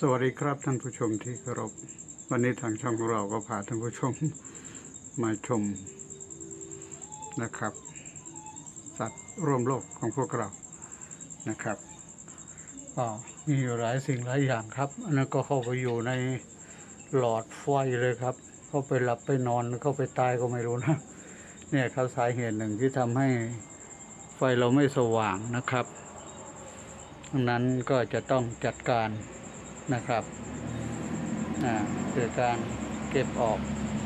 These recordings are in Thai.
สวัสดีครับท่านผู้ชมที่เคารพ วันนี้ทางช่องของเราก็พาท่านผู้ชมมาชมนะครับ สัตว์ร่วมโลกของพวกเรานะครับก็มีหลายสิ่งหลายอย่างครับ อันนั้นก็เข้าไปอยู่ในหลอดไฟเลยครับ เข้าไปหลับไปนอนเข้าไปตายก็ไม่รู้นะเนี่ยครับสาเหตุหนึ่งที่ทำให้ไฟเราไม่สว่างนะครับดังนั้นก็จะต้องจัดการ นะครับอ่าคือการเก็บออก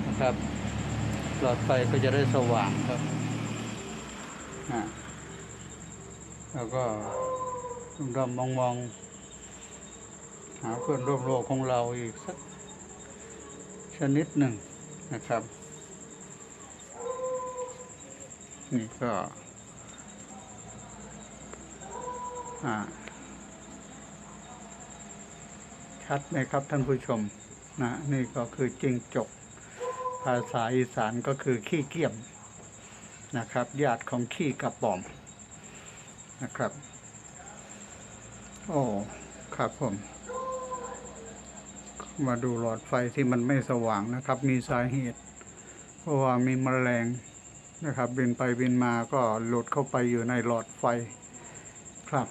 นะครับ หลอดไฟก็จะได้สว่างครับแล้วก็ดำมองมอง หาเพื่อนร่วมโลกของเราอีกสักชนิดหนึ่งนะครับ นี่ก็ อ่า ชัดไหมครับท่านผู้ชมนะนี่ก็คือจริงจก ภาษาอีสานก็คือขี้เกียมนะครับญาติของขี้กระป๋อมนะครับ โอ้ครับผม มาดูหลอดไฟที่มันไม่สว่างนะครับ มีสาเหตุ เพราะว่ามีแมลงนะครับบินไปบินมาก็หลุดเข้าไปอยู่ในหลอดไฟครับ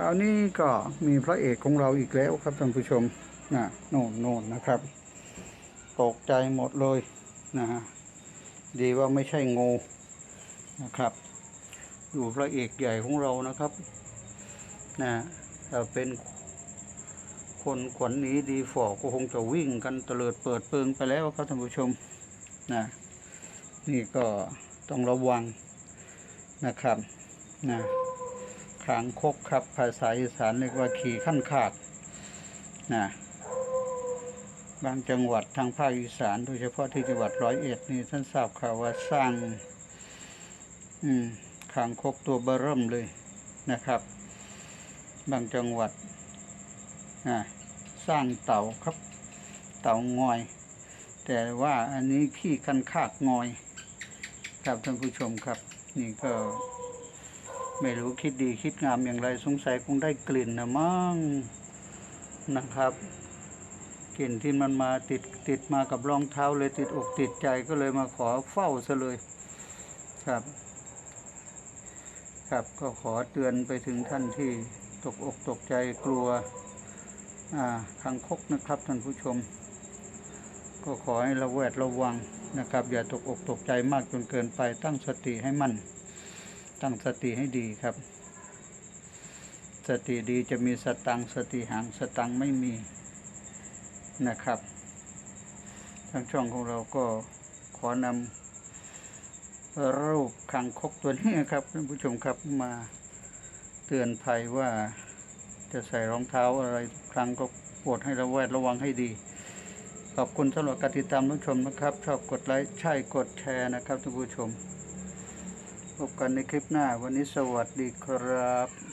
ราวนี้ก็มีพระเอกของเราอีกแล้วครับท่านผู้ชมนะโน่นโน่นนะครับ ตกใจหมดเลยนะฮะดีว่าไม่ใช่งูนะครับอยู่พระเอกใหญ่ของเรานะครับนะถ้าเป็นคนขวัญหนีดีฝ่อก็คงจะวิ่งกันเตลิดเปิดเปิงไปแล้วครับท่านผู้ชมนะนี่ก็ต้องระวังนะครับนะ ขางคกครับ ภาษาอีสานเรียกว่าขี่ขั้นขาดนะบางจังหวัดทางภาคอีสานโดยเฉพาะที่จังหวัดร้อยเอ็ดนี่ท่านทราบข่าวว่าสร้างอืมขางคกตัวเบอร์ริ่มเลยนะครับ บางจังหวัดสร้างเต่าครับ เต่างอย แต่ว่าอันนี้ขี้คันคากงอย ครับท่านผู้ชมครับ นี่ก็ ไม่รู้คิดดีคิดงามอย่างไรสงสัยคงได้กลิ่นนะมั้งนะครับ กลิ่นที่มันมาติดติดมากับรองเท้าเลยติดอกติดใจก็เลยมาขอเฝ้าซะเลยครับ ครับก็ขอเตือนไปถึงท่านที่ตกอกตกใจกลัวอ่าคางคกนะครับท่านผู้ชม ก็ขอให้ระแวดระวังนะครับ อย่าตกอกตกใจมากจนเกินไปตั้งสติให้มั่น ตั้งสติให้ดีครับ สติดีจะมีสตังสติหางสตังไม่มีนะครับทางช่องของเราก็ขอนำรูปคางคกตัวนี้นครับท่านผู้ชมครับมาเตือนภัยว่าจะใส่รองเท้าอะไรครั้งก็ปรดให้ระแวดระวังให้ดีขอบคุณสำหรับการติดตามรับชมนะครับ ชอบกดไลค์ใช่กดแชร์นะครับท่านผู้ชม พบกันในคลิปหน้า วันนี้สวัสดีครับ